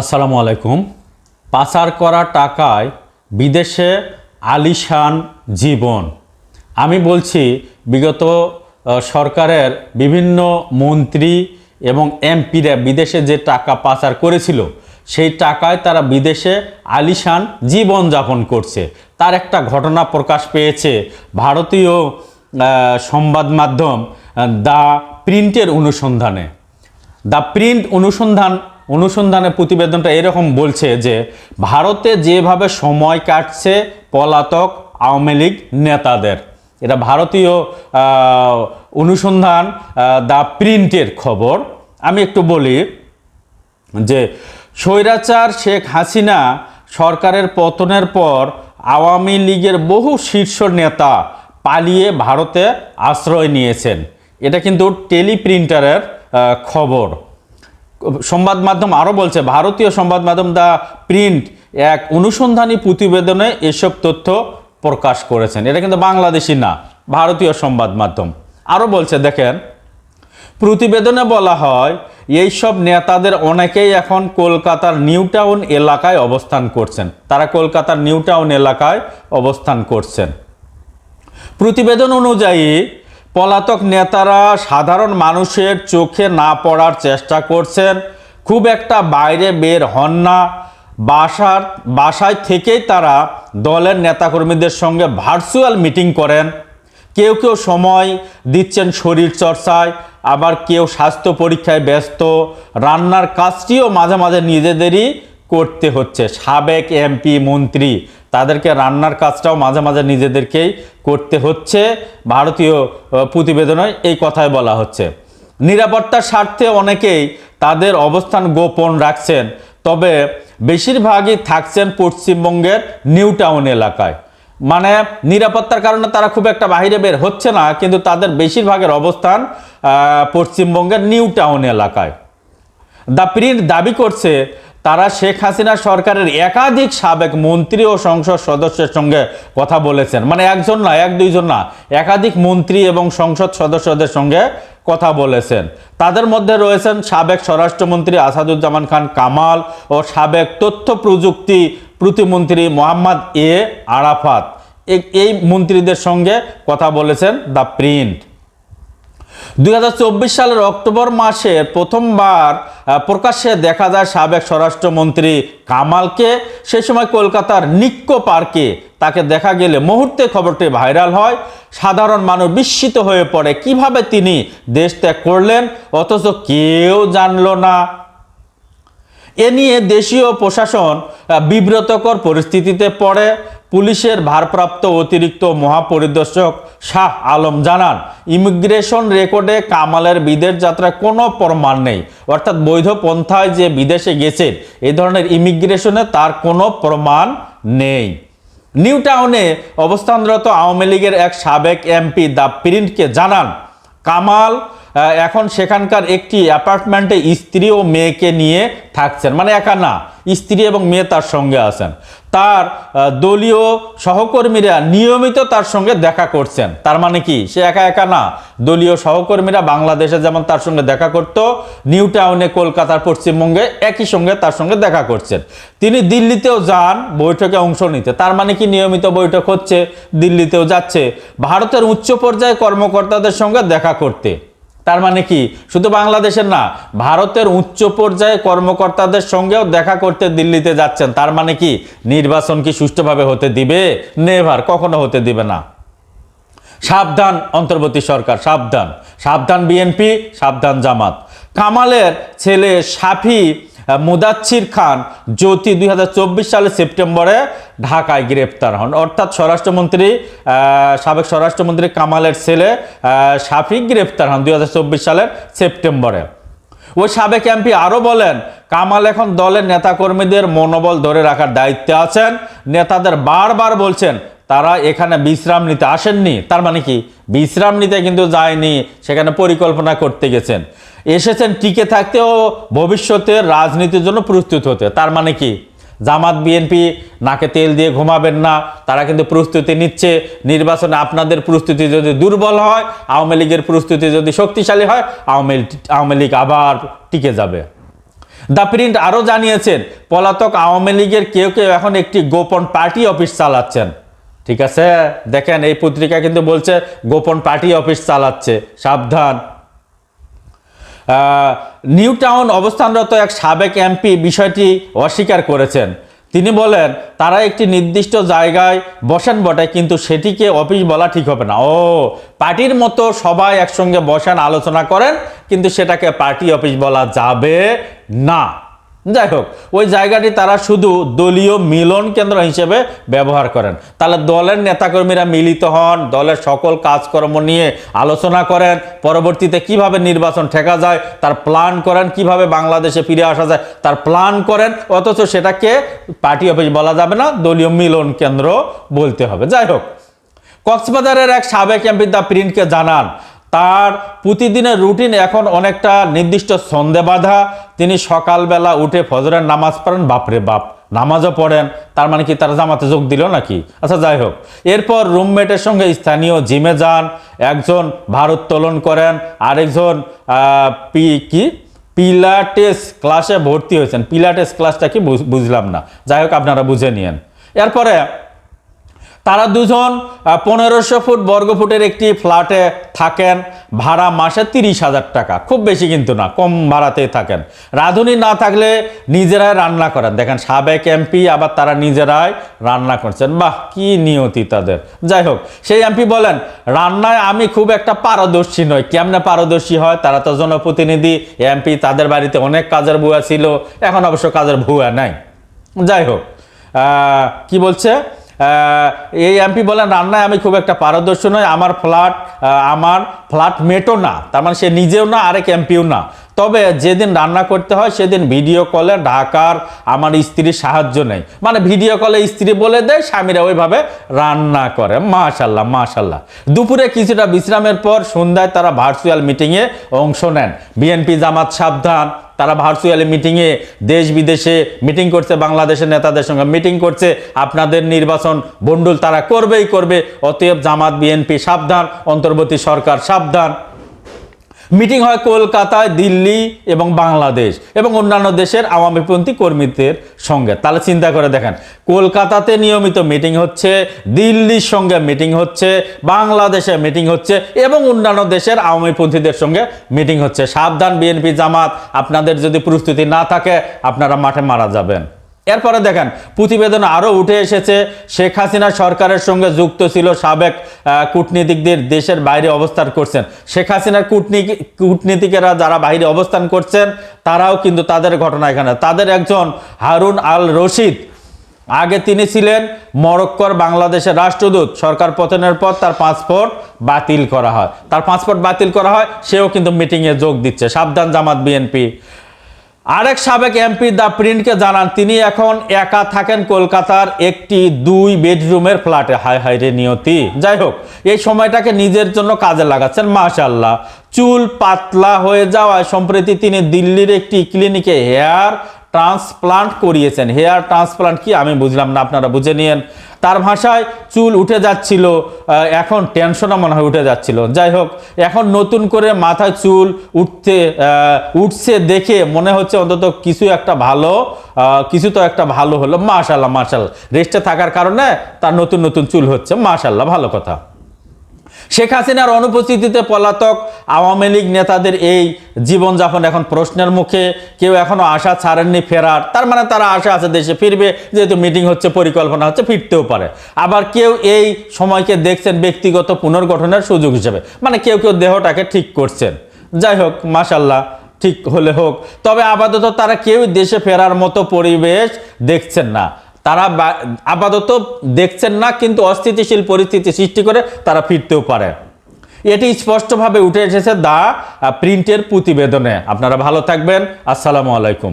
আসসালামু আলাইকুম। পাচার করা টাকায় বিদেশে আলিশান জীবন। আমি বলছি, বিগত সরকারের বিভিন্ন মন্ত্রী এবং এমপিরা বিদেশে যে টাকা পাচার করেছিল, সেই টাকায় তারা বিদেশে আলিশান জীবন যাপন করছে। তার একটা ঘটনা প্রকাশ পেয়েছে। ভারতীয় সংবাদ মাধ্যম দ্য প্রিন্টের অনুসন্ধানে। দ্য প্রিন্ট অনুসন্ধান অনুসন্ধানের প্রতিবেদনটা এরকম বলছে যে, ভারতে যেভাবে সময় কাটছে পলাতক আওয়ামী লীগ নেতাদের, এটা ভারতীয় অনুসন্ধান দ্য প্রিন্টের খবর। আমি একটু বলি যে, স্বৈরাচার শেখ হাসিনা সরকারের পতনের পর আওয়ামী লীগের বহু শীর্ষ নেতা পালিয়ে ভারতে আশ্রয় নিয়েছেন। এটা কিন্তু টেলিপ্রিন্টারের খবর। সংবাদ মাধ্যম আরও বলছে, ভারতীয় সংবাদ মাধ্যম দ্য প্রিন্ট এক অনুসন্ধানী প্রতিবেদনে এসব তথ্য প্রকাশ করেছেন। এটা কিন্তু বাংলাদেশি না, ভারতীয় সংবাদ মাধ্যম। আরও বলছে, দেখেন, প্রতিবেদনে বলা হয়, এই সব নেতাদের অনেকেই এখন কলকাতার নিউ টাউন এলাকায় অবস্থান করছেন। তারা কলকাতার নিউ টাউন এলাকায় অবস্থান করছেন। প্রতিবেদন অনুযায়ী পলাতক নেতারা সাধারণ মানুষের চোখে না পড়ার চেষ্টা করছেন। খুব একটা বাইরে বের হন না। বাসার, বাসায় থেকেই তারা দলের নেতাকর্মীদের সঙ্গে ভার্চুয়াল মিটিং করেন। কেউ কেউ সময় দিচ্ছেন শরীর চর্চায়, আবার কেউ স্বাস্থ্য পরীক্ষায় ব্যস্ত। রান্নার কাজটিও মাঝে মাঝে নিজেদেরই করতে হচ্ছে। সাবেক এমপি, মন্ত্রী, তাদেরকে রান্নার কাজটাও মাঝে মাঝে নিজেদেরকেই করতে হচ্ছে। ভারতীয় প্রতিবেদনে এই কথাই বলা হচ্ছে। নিরাপত্তার স্বার্থে অনেকেই তাদের অবস্থান গোপন রাখছেন, তবে বেশিরভাগই থাকছেন পশ্চিমবঙ্গের নিউ টাউন এলাকায়। মানে নিরাপত্তার কারণে তারা খুব একটা বাইরে বের হচ্ছে না, কিন্তু তাদের বেশিরভাগের অবস্থান পশ্চিমবঙ্গের নিউ টাউন এলাকায়। দ্য প্রিন্ট দাবি করছে তারা শেখ হাসিনা সরকারের একাধিক সাবেক মন্ত্রী ও সংসদ সদস্যের সঙ্গে কথা বলেছেন। মানে একজন না, এক দুইজন না, একাধিক মন্ত্রী এবং সংসদ সদস্যদের সঙ্গে কথা বলেছেন। তাদের মধ্যে রয়েছেন সাবেক স্বরাষ্ট্রমন্ত্রী আসাদুজ্জামান খান কামাল ও সাবেক তথ্য প্রযুক্তি প্রতিমন্ত্রী মোহাম্মদ এ আরাফাত। এই মন্ত্রীদের সঙ্গে কথা বলেছেন দ্য প্রিন্ট। দুই হাজার চব্বিশ সালের অক্টোবর মাসে প্রথমবার প্রকাশ্যে দেখা যায় সাবেক স্বরাষ্ট্রমন্ত্রী কামালকে। সে সময় কলকাতার নিক্কো পার্কে তাকে দেখা গেলে মুহূর্তে খবরটি ভাইরাল হয়। সাধারণ মানুষ বিস্মিত হয়ে পড়ে, কীভাবে তিনি দেশ ত্যাগ করলেন? অথচ কেউ জানল না। এ নিয়ে দেশীয় প্রশাসন বিব্রতকর পরিস্থিতিতে পড়ে, পুলিশের ভারপ্রাপ্ত অতিরিক্ত মহাপরিদর্শক শাহ আলম জানান, ইমিগ্রেশন রেকর্ডে কামালের বিদেশ যাত্রায় কোনো প্রমাণ নেই। অর্থাৎ বৈধ পন্থায় যে বিদেশে গেছেন, এ ধরনের ইমিগ্রেশনে তার কোনো প্রমাণ নেই। নিউ টাউনে অবস্থানরত আওয়ামী লীগের এক সাবেক এমপি দ্য প্রিন্টকে জানান, কামাল এখন সেখানকার একটি অ্যাপার্টমেন্টে স্ত্রী ও মেয়েকে নিয়ে থাকছেন। মানে একা না, স্ত্রী এবং মেয়ে তার সঙ্গে আছেন। তার দলীয় সহকর্মীরা নিয়মিত তার সঙ্গে দেখা করছেন। তার মানে কি? সে একা একা না। দলীয় সহকর্মীরা বাংলাদেশে যেমন তার সঙ্গে দেখা করত, নিউ টাউনে, কলকাতার পশ্চিমবঙ্গে একই সঙ্গে তার সঙ্গে দেখা করছেন। তিনি দিল্লিতেও যান, বৈঠকে অংশ নিতে। তার মানে কি? নিয়মিত বৈঠক হচ্ছে, দিল্লিতেও যাচ্ছে। ভারতের উচ্চ পর্যায়ে কর্মকর্তাদের সঙ্গে দেখা করতে। তার মানে কি? শুধু বাংলাদেশের না, ভারতের উচ্চ পর্যায়ে কর্মকর্তাদের সঙ্গেও দেখা করতে দিল্লিতে যাচ্ছেন। তার মানে কি? নির্বাচন কি সুষ্ঠুভাবে হতে দিবে? নেভার, কখনো হতে দিবে না। সাবধান অন্তর্বর্তী সরকার, সাবধান। সাবধান বিএনপি, সাবধান জামাত। কামালের ছেলে সাফি মুদাচ্ছির খান জ্যোতি দুই সালের সেপ্টেম্বরে ঢাকায় গ্রেপ্তার হন। অর্থাৎ স্বরাষ্ট্রমন্ত্রী সাবেক স্বরাষ্ট্রমন্ত্রী কামালের ছেলে সাফি গ্রেপ্তার হন দুই হাজার চব্বিশ সালের সেপ্টেম্বরে। ওই সাবেক এমপি আরও বলেন, কামাল এখন দলের নেতাকর্মীদের মনোবল ধরে রাখার দায়িত্বে আছেন। নেতাদের বারবার বলছেন, তারা এখানে বিশ্রাম নিতে আসেননি। তার মানে কি? বিশ্রাম নিতে কিন্তু যায়নি, সেখানে পরিকল্পনা করতে গেছেন। এসেছেন, টিকে থাকতে ও ভবিষ্যতের রাজনীতির জন্য প্রস্তুত হতে। তার মানে কি? জামাত, বিএনপি নাকে তেল দিয়ে ঘুমাবেন না, তারা কিন্তু প্রস্তুতি নিচ্ছে। নির্বাচনে আপনাদের প্রস্তুতি যদি দুর্বল হয়, আওয়ামী লীগের প্রস্তুতি যদি শক্তিশালী হয়, আওয়ামী আওয়ামী লীগ আবার টিকে যাবে। দ্য প্রিন্ট আরও জানিয়েছেন, পলাতক আওয়ামী লীগের কেউ কেউ এখন একটি গোপন পার্টি অফিস চালাচ্ছেন। ঠিক আছে? দেখেন, এই পত্রিকা কিন্তু বলছে, গোপন পার্টি অফিস চালাচ্ছে। সাবধান। নিউ টাউন অবস্থানরত এক সাবেক এমপি বিষয়টি অস্বীকার করেছেন। তিনি বলেন, তারা একটি নির্দিষ্ট জায়গায় বসেন বটে, কিন্তু সেটিকে অফিস বলা ঠিক হবে না। ও, পার্টির মতো সবাই একসঙ্গে বসেন, আলোচনা করেন, কিন্তু সেটাকে পার্টি অফিস বলা যাবে না। যাই হোক ওই জায়গাটি তারা শুধু দলীয় মিলন কেন্দ্র হিসেবে ব্যবহার করেন। তাহলে দলের নেতাকর্মীরা মিলিত হন, দলের সকল কাজকর্ম নিয়ে আলোচনা করেন, পরবর্তীতে কীভাবে নির্বাচন ঠেকা যায়, তার প্ল্যান করেন, কীভাবে বাংলাদেশে ফিরে আসা যায়, তার প্ল্যান করেন, অথচ সেটাকে পার্টি অফিস বলা যাবে না, দলীয় মিলন কেন্দ্র বলতে হবে। যাই হোক কক্সবাজারের এক সাবেক এমপি দ্য প্রিন্টকে জানান তার প্রতিদিনের রুটিন এখন অনেকটা নির্দিষ্ট ছন্দে বাঁধা। তিনি সকালবেলা উঠে ফজরের নামাজ পড়েন, বাপরে বাপ, নামাজও পড়েন। তার মানে কি, তারা জামাতে যোগ দিল নাকি? আচ্ছা যাই হোক। এরপর রুমমেটের সঙ্গে স্থানীয় জিমে যান। একজন ভারোত্তোলন করেন, আরেকজন পি, কি? পিলাটেস ক্লাসে ভর্তি হয়েছেন। পিলাটেস ক্লাসটা কি, বুঝ- বুঝলাম না। যাই হোক, আপনারা বুঝে নিয়েন। এরপরে তারা দুজন পনেরোশো ফুট বর্গফুটের একটি ফ্ল্যাটে থাকেন। ভাড়া মাসে তিরিশ হাজার টাকা। খুব বেশি কিন্তু না, কম ভাড়াতেই থাকেন। রাঁধুনি না থাকলে নিজেরাই রান্না করেন। দেখেন, সাবেক এমপি, আবার তারা নিজেরাই রান্না করছেন। বাহ, কি নিয়তি তাদের। যাই হোক, সেই এমপি বলেন, রান্নায় আমি খুব একটা পারদর্শী নই। কেমনে পারদর্শী হয়? তারা তো জনপ্রতিনিধি, এমপি, তাদের বাড়িতে অনেক কাজের ভুয়া ছিল। এখন অবশ্য কাজের ভুয়া নাই। যাই হোক কি বলছে? এই এমপি বলেন, রান্নায় আমি খুব একটা পারদর্শী নয় আমার ফ্ল্যাট আমার ফ্ল্যাট মেটও না। তার মানে সে নিজেও না, আরেক এমপিও না। তবে যেদিন রান্না করতে হয় সেদিন ভিডিও কলে ঢাকার আমার স্ত্রীর সাহায্য নেই মানে ভিডিও কলে স্ত্রী বলে দেয়, স্বামীরা ওইভাবে রান্না করে। মাশাল্লাহ মাশাল্লাহ। দুপুরে কিছুটা বিশ্রামের পর সন্ধ্যায় তারা ভার্চুয়াল মিটিংয়ে অংশ নেন। বিএনপি জামাত সাবধান। তারা ভার্চুয়ালি মিটিংয়ে দেশ বিদেশে মিটিং করছে, বাংলাদেশের নেতাদের সঙ্গে মিটিং করছে। আপনাদের নির্বাচন বন্ডুল তারা করবেই করবে। অতএব জামাত বিএনপি সাবধান, অন্তর্বর্তী সরকার সাবধান। মিটিং হয় কলকাতায় দিল্লি এবং বাংলাদেশ এবং অন্যান্য দেশের আওয়ামীপন্থী কর্মীদের সঙ্গে। তাহলে চিন্তা করে দেখেন, কলকাতাতে নিয়মিত মিটিং হচ্ছে, দিল্লির সঙ্গে মিটিং হচ্ছে, বাংলাদেশে মিটিং হচ্ছে এবং অন্যান্য দেশের আওয়ামীপন্থীদের সঙ্গে মিটিং হচ্ছে। সাবধান বিএনপি জামাত, আপনাদের যদি প্রস্তুতি না থাকে, আপনারা মাঠে মারা যাবেন। এরপরে দেখেন, প্রতিবেদন আরও উঠে এসেছে, শেখ হাসিনা সরকারের সঙ্গে যুক্ত ছিল সাবেক কূটনীতিকদের দেশের বাইরে অবস্থান করছেন। শেখ হাসিনার কূটনীতি, কূটনীতিকেরা যারা বাইরে অবস্থান করছেন, তারাও কিন্তু তাদের ঘটনা এখানে। তাদের একজন হারুন আল রশিদ। আগে তিনি ছিলেন মরক্কোর বাংলাদেশের রাষ্ট্রদূত। সরকার পতনের পর তার পাসপোর্ট বাতিল করা হয়। তার পাসপোর্ট বাতিল করা হয়, সেও কিন্তু মিটিংয়ে যোগ দিচ্ছে। সাবধান জামাত বিএনপি। আরেক সাবেক এমপি দ্য প্রিন্টকে জানান, তিনি এখন একা থাকেন কলকাতার একটি দুই বেডরুমের ফ্ল্যাটে। হাই হাই রে নিয়তি। যাই হোক, এই সময়টাকে নিজের জন্য কাজে লাগাচ্ছেন মাশাল্লাহ চুল পাতলা হয়ে যাওয়ায় সম্প্রতি তিনি দিল্লির একটি ক্লিনিকে হেয়ার ট্রান্সপ্লান্ট করিয়েছেন। হেয়ার ট্রান্সপ্লান্ট কি? আমি বুঝলাম না, আপনারা বুঝে নিয়েন। তার ভাষায় চুল উঠে যাচ্ছিল এখন টেনশনও মনে হয় উঠে যাচ্ছিল। যাই হোক, এখন নতুন করে মাথায় চুল উঠতে উঠছে দেখে মনে হচ্ছে অন্তত কিছু একটা ভালো কিছু তো একটা ভালো হলো। মাশাল্লাহ মাশাল্লাহ রেস্টে থাকার কারণে তার নতুন নতুন চুল হচ্ছে। মাশাল্লাহ ভালো কথা। শেখ হাসিনার অনুপস্থিতিতে পলাতক আওয়ামী লীগ নেতাদের এই জীবনযাপন এখন প্রশ্নের মুখে। কেউ এখনও আশা ছাড়েননি ফেরার। তার মানে তারা আশা আছে দেশে ফিরবে, যেহেতু মিটিং হচ্ছে, পরিকল্পনা হচ্ছে, ফিরতেও পারে। আবার কেউ এই সময়কে দেখছেন ব্যক্তিগত পুনর্গঠনের সুযোগ হিসেবে। মানে কেউ কেউ দেহটাকে ঠিক করছেন। যাই হোক মাসাল্লাহ ঠিক হলে হোক। তবে আপাতত তারা কেউ দেশে ফেরার মতো পরিবেশ দেখছেন না। তারা আপাতত দেখছেন না, কিন্তু অস্থিতিশীল পরিস্থিতি সৃষ্টি করে তারা ফিরতেও পারে। এটি স্পষ্টভাবে উঠে এসেছে দা প্রিন্টের প্রতিবেদনে। আপনারা ভালো থাকবেন। আসসালামু আলাইকুম।